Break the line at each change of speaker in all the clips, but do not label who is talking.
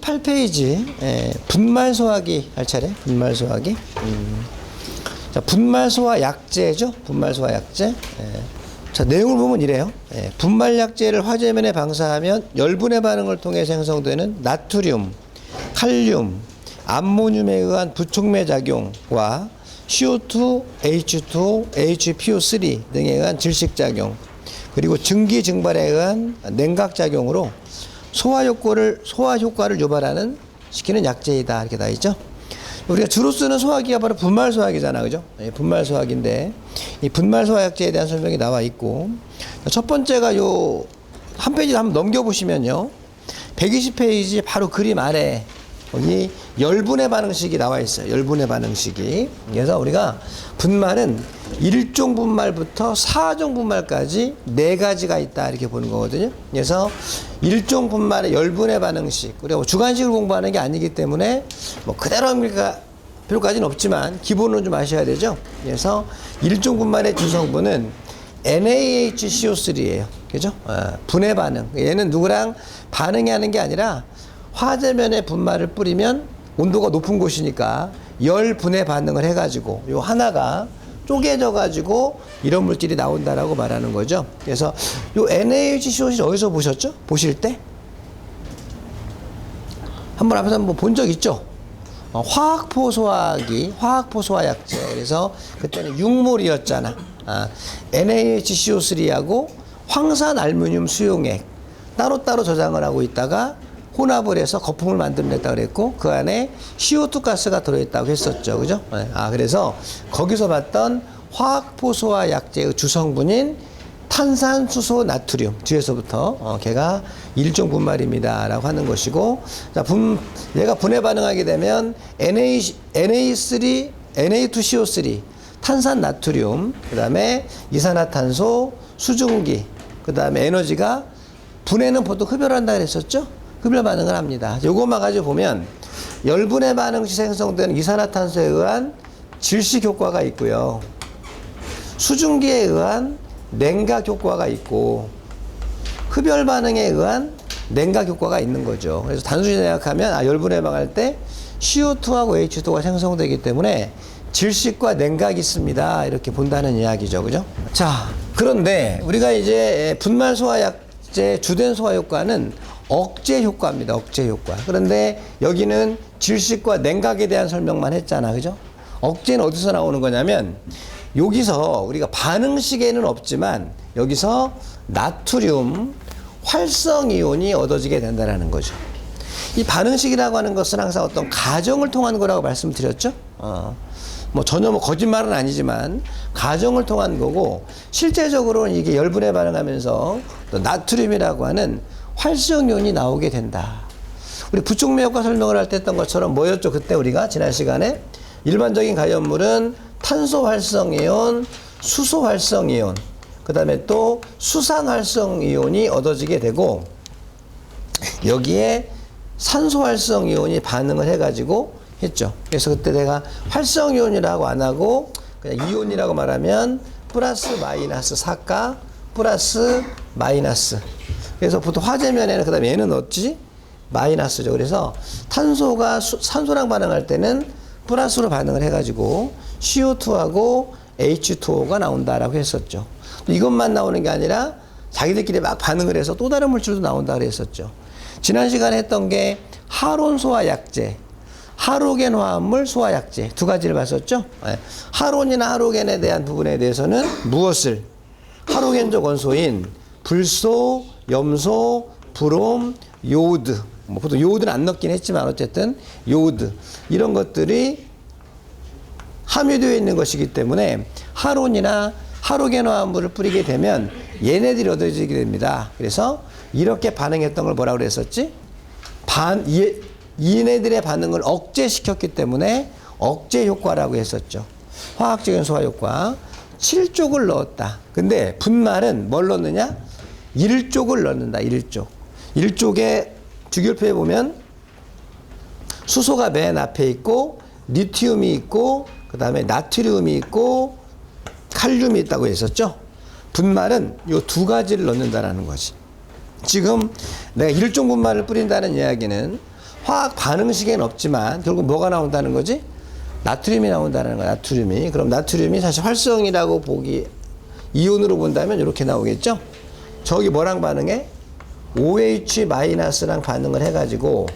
18페이지 예, 분말 소화기 할 차례 분말 소화기 음. 자 분말 소화 약제죠 분말 소화 약제 예. 자 내용을 보면 이래요 예, 분말 약제를 화재면에 방사하면 열분해 반응을 통해 생성되는 나트륨 칼륨 암모늄에 의한 부촉매 작용과 CO2, H2O, HPO3 등에 의한 질식 작용 그리고 증기 증발에 의한 냉각 작용으로 소화 효과를 소화 효과를 유발하는 시키는 약제이다 이렇게 나 있죠. 우리가 주로 쓰는 소화기가 바로 분말 소화기잖아, 그죠? 예, 분말 소화기인데 이 분말 소화약제에 대한 설명이 나와 있고 첫 번째가 요 한 페이지 한번 넘겨 보시면요, 120페이지 바로 그림 아래 여기 열분의 반응식이 나와 있어요. 열분의 반응식이. 그래서 우리가 분말은 일종 분말부터 사종 분말까지 네 가지가 있다 이렇게 보는 거거든요. 그래서 일종 분말의 열분의 반응식. 우리가 뭐 주관식을 공부하는 게 아니기 때문에 뭐 그대로 합니까? 필요까지는 없지만 기본은 좀 아셔야 되죠. 그래서 일종 분말의 주성분은 NaHCO3예요. 그죠? 어, 분해 반응. 얘는 누구랑 반응이 하는 게 아니라 화재면에 분말을 뿌리면 온도가 높은 곳이니까 열 분해 반응을 해가지고 요 하나가 쪼개져 가지고 이런 물질이 나온다라고 말하는 거죠. 그래서 요 NaHCO3 어디서 보셨죠? 보실 때 한번 앞에서 한번 본 적 있죠? 어, 화학포 소화기, 화학포 소화 약제. 그래서 그때는 육몰이었잖아. 아, NaHCO3하고 황산 알루미늄 수용액 따로따로 저장을 하고 있다가 혼합을 해서 거품을 만들어냈다 그랬고 그 안에 CO2 가스가 들어있다고 했었죠. 그죠? 네. 아, 그래서 거기서 봤던 화학포 소화약제의 주성분인 탄산수소 나트륨 뒤에서부터 어, 걔가 일종 분말입니다라고 하는 것이고 자, 분 얘가 분해 반응하게 되면 Na Na3 Na2CO3 탄산 나트륨 그다음에 이산화탄소 수증기 그다음에 에너지가 분해는 보통 흡열한다 그랬었죠 흡열 반응을 합니다 요것만 가지고 보면 열분해 반응 시 생성되는 이산화탄소에 의한 질식 효과가 있고요 수증기에 의한 냉각 효과가 있고 흡열 반응에 의한 냉각 효과가 있는 거죠. 그래서 단순히 생각하면 아, 열분 해 방할 때 CO2하고 H2가 생성되기 때문에 질식과 냉각이 있습니다. 이렇게 본다는 이야기죠. 그죠? 자, 그런데 우리가 이제 분말 소화약제 주된 소화 효과는 억제 효과입니다. 억제 효과. 그런데 여기는 질식과 냉각에 대한 설명만 했잖아. 그죠? 억제는 어디서 나오는 거냐면 여기서 우리가 반응식에는 없지만 여기서 나트륨 활성 이온이 얻어지게 된다는 거죠. 이 반응식이라고 하는 것은 항상 어떤 가정을 통한 거라고 말씀드렸죠. 어, 뭐 전혀 뭐 거짓말은 아니지만 가정을 통한 거고 실제적으로는 이게 열분에 반응하면서 또 나트륨이라고 하는 활성 이온이 나오게 된다. 우리 부촉매 효과 설명을 할 때 했던 것처럼 뭐였죠? 그때 우리가 지난 시간에 일반적인 가연물은 탄소 활성 이온, 수소 활성 이온, 그 다음에 또 수산 활성 이온이 얻어지게 되고 여기에 산소 활성 이온이 반응을 해 가지고 했죠. 그래서 그때 내가 활성 이온이라고 안 하고 그냥 이온이라고 말하면 플러스 마이너스 사가 플러스 마이너스. 그래서 보통 화재면에는 그다음에 얘는 넣었지 마이너스죠. 그래서 탄소가 수, 산소랑 반응할 때는 플러스로 반응을 해가지고 CO2하고 H2O가 나온다라고 했었죠. 이것만 나오는 게 아니라 자기들끼리 막 반응을 해서 또 다른 물질도 나온다 그랬었죠. 지난 시간에 했던 게 하론 소화 약제, 하로겐 화합물 소화 약제 두 가지를 봤었죠. 네. 하론이나 하로겐에 대한 부분에 대해서는 무엇을 하로겐적 원소인 불소, 염소, 브롬, 요오드 뭐 보통 요오드는 안 넣긴 했지만 어쨌든 요오드 이런 것들이 함유되어 있는 것이기 때문에 하론이나 하로겐 화합물을 뿌리게 되면 얘네들이 얻어지게 됩니다. 그래서 이렇게 반응했던 걸 뭐라고 그랬었지? 반, 이, 얘네들의 반응을 억제시켰기 때문에 억제 효과라고 했었죠. 화학적인 소화 효과. 7쪽을 넣었다. 근데 분말은 뭘 넣느냐? 1쪽을 넣는다. 1쪽. 1쪽에 주결표에 보면 수소가 맨 앞에 있고 리튬이 있고 그 다음에 나트륨이 있고 칼륨이 있다고 했었죠. 분말은 이두 가지를 넣는다라는 거지. 지금 내가 일종 분말을 뿌린다는 이야기는 화학 반응식에는 없지만 결국 뭐가 나온다는 거지? 나트륨이 나온다는 거야. 나트륨이. 그럼 나트륨이 사실 활성이라고 보기 이온으로 본다면 이렇게 나오겠죠? 저기 뭐랑 반응해? OH-랑 반응을 해가지고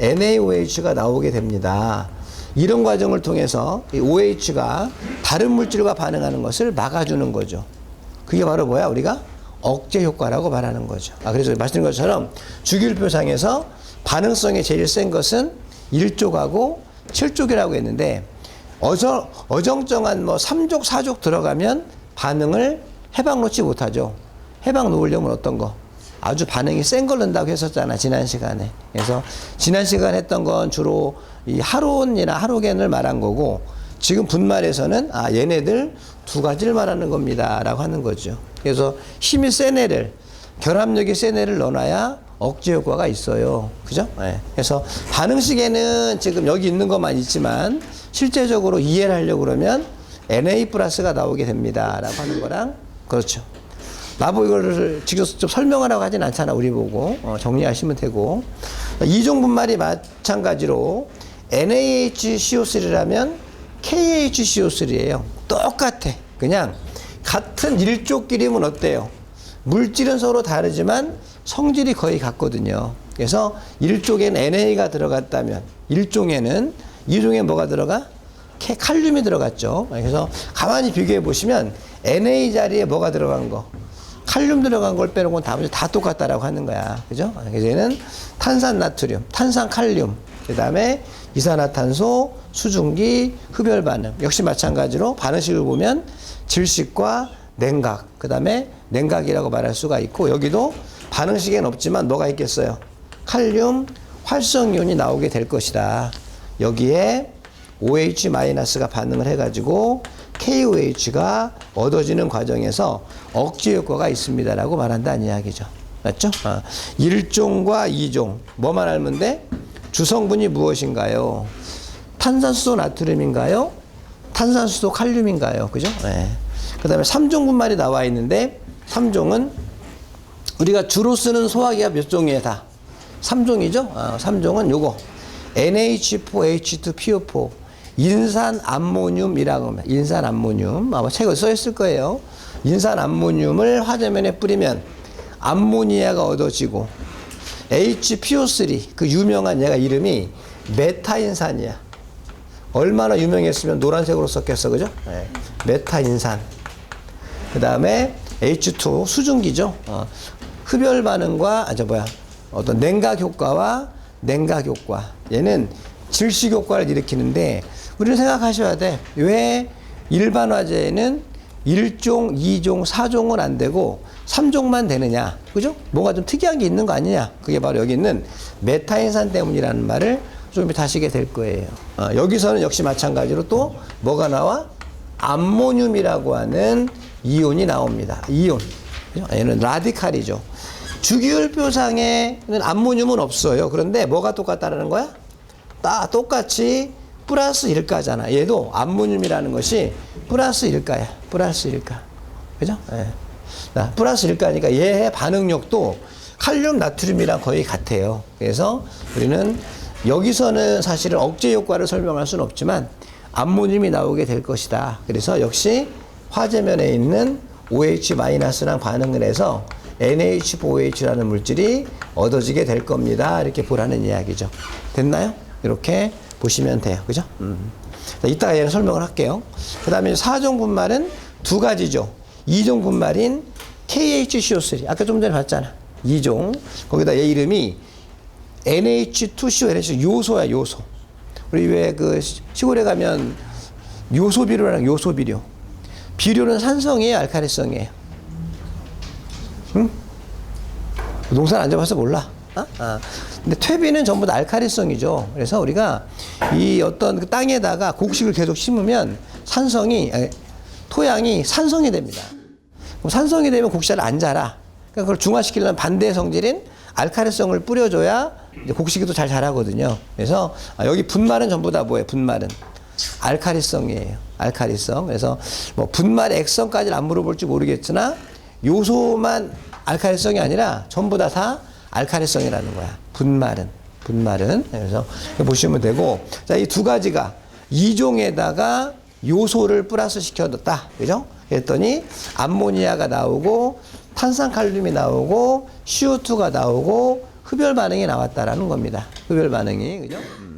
NaOH가 나오게 됩니다. 이런 과정을 통해서 이 OH가 다른 물질과 반응하는 것을 막아주는 거죠. 그게 바로 뭐야? 우리가 억제 효과라고 말하는 거죠. 아, 그래서 말씀드린 것처럼 주기율표상에서 반응성이 제일 센 것은 1족하고 7족이라고 했는데 어정, 어정쩡한 뭐 3족, 4족 들어가면 반응을 해방 놓지 못하죠. 해방 놓으려면 어떤 거? 아주 반응이 센 걸 넣는다고 했었잖아, 지난 시간에. 그래서 지난 시간에 했던 건 주로 이 하론이나 하로겐을 말한 거고 지금 분말에서는 아, 얘네들 두 가지를 말하는 겁니다. 라고 하는 거죠. 그래서 힘이 센 애를, 결합력이 센 애를 넣어놔야 억제 효과가 있어요. 그죠? 예. 그래서 반응식에는 지금 여기 있는 것만 있지만 실제적으로 이해를 하려고 그러면 Na 플러스가 나오게 됩니다. 라고 하는 거랑 그렇죠. 나보 이거를 직접 설명하라고 하진 않잖아. 우리 보고 어, 정리하시면 되고 이종 분말이 마찬가지로 NaHCO3라면 KHCO3예요. 똑같아. 그냥 같은 일족끼리면 어때요? 물질은 서로 다르지만 성질이 거의 같거든요. 그래서 일종엔 NA가 들어갔다면 일종에는 이종에 뭐가 들어가? 캐- 칼륨이 들어갔죠. 그래서 가만히 비교해 보시면 NA 자리에 뭐가 들어간 거? 칼륨 들어간 걸 빼놓고는 다, 다 똑같다라고 하는 거야. 그죠? 얘는 탄산 나트륨, 탄산 칼륨, 그 다음에 이산화탄소, 수증기, 흡열 반응. 역시 마찬가지로 반응식을 보면 질식과 냉각, 그 다음에 냉각이라고 말할 수가 있고, 여기도 반응식엔 없지만 뭐가 있겠어요? 칼륨, 활성이온이 나오게 될 것이다. 여기에 OH-가 반응을 해가지고 KOH가 얻어지는 과정에서 억제 효과가 있습니다라고 말한다는 이야기죠. 맞죠? 어. 1종과 2종 뭐만 알면 돼? 주성분이 무엇인가요? 탄산수소 나트륨인가요? 탄산수소 칼륨인가요? 그죠? 네. 그 다음에 3종 분말이 나와 있는데 3종은 우리가 주로 쓰는 소화기가 몇 종이에요 다? 3종이죠? 어, 3종은 요거 NH4H2PO4 인산 암모늄이라고 합니다. 인산 암모늄 아마 책에 써 있을 거예요. 인산 암모늄을 화재면에 뿌리면 암모니아가 얻어지고 HPO3 그 유명한 얘가 이름이 메타인산이야. 얼마나 유명했으면 노란색으로 썼겠어, 그죠? 네. 메타인산. 그 다음에 H2 수증기죠. 어, 흡열 반응과 아저 뭐야 어떤 냉각 효과와 냉각 효과. 얘는 질식 효과를 일으키는데 우리는 생각하셔야 돼. 왜 일반 화재는 1종, 2종, 4종은 안 되고 3종만 되느냐. 그죠? 뭔가 좀 특이한 게 있는 거 아니냐. 그게 바로 여기 있는 메타인산 때문이라는 말을 좀 이따 하시게 될 거예요. 어, 여기서는 역시 마찬가지로 또 뭐가 나와? 암모늄이라고 하는 이온이 나옵니다. 이온. 그죠? 얘는 라디칼이죠. 주기율표상에는 암모늄은 없어요. 그런데 뭐가 똑같다는 거야? 다 똑같이 플러스 일가잖아. 얘도 암모늄이라는 것이 플러스 일가야. 플러스 일가. 그죠? 예. 자, 플러스 일가니까 얘의 반응력도 칼륨 나트륨이랑 거의 같아요. 그래서 우리는 여기서는 사실은 억제 효과를 설명할 수는 없지만 암모늄이 나오게 될 것이다. 그래서 역시 화재면에 있는 OH-랑 반응을 해서 NH4OH라는 물질이 얻어지게 될 겁니다. 이렇게 보라는 이야기죠. 됐나요? 이렇게 보시면 돼요. 그죠? 음. 자, 이따가 얘는 설명을 할게요. 그 다음에 4종 분말은 두 가지죠. 2종 분말인 KHCO3. 아까 좀 전에 봤잖아. 2종. 거기다 얘 이름이 NH2CO, NH 요소야, 요소. 우리 왜 그 시골에 가면 요소비료라는 요소비료. 비료는 산성이에요, 알카리성이에요? 응? 농사를 안 잡아서 몰라. 어? 아. 근데 퇴비는 전부 다 알카리성이죠. 그래서 우리가 이 어떤 그 땅에다가 곡식을 계속 심으면 산성이, 아니, 토양이 산성이 됩니다. 그럼 산성이 되면 곡식이 잘안 자라. 그러니까 그걸 중화시키려면 반대 성질인 알카리성을 뿌려줘야 곡식이 또 잘 자라거든요. 그래서 아, 여기 분말은 전부 다 뭐예요? 분말은 알카리성이에요. 알카리성. 그래서 뭐 분말의 액성까지는 안 물어볼지 모르겠으나 요소만 알카리성이 아니라 전부 다다 알카리성이라는 거야. 분말은. 분말은. 그래서 보시면 되고, 자, 이 두 가지가 이종에다가 요소를 플러스 시켜뒀다. 그죠? 그랬더니 암모니아가 나오고 탄산칼륨이 나오고 CO2가 나오고 흡열 반응이 나왔다라는 겁니다. 흡열 반응이. 그죠? 음.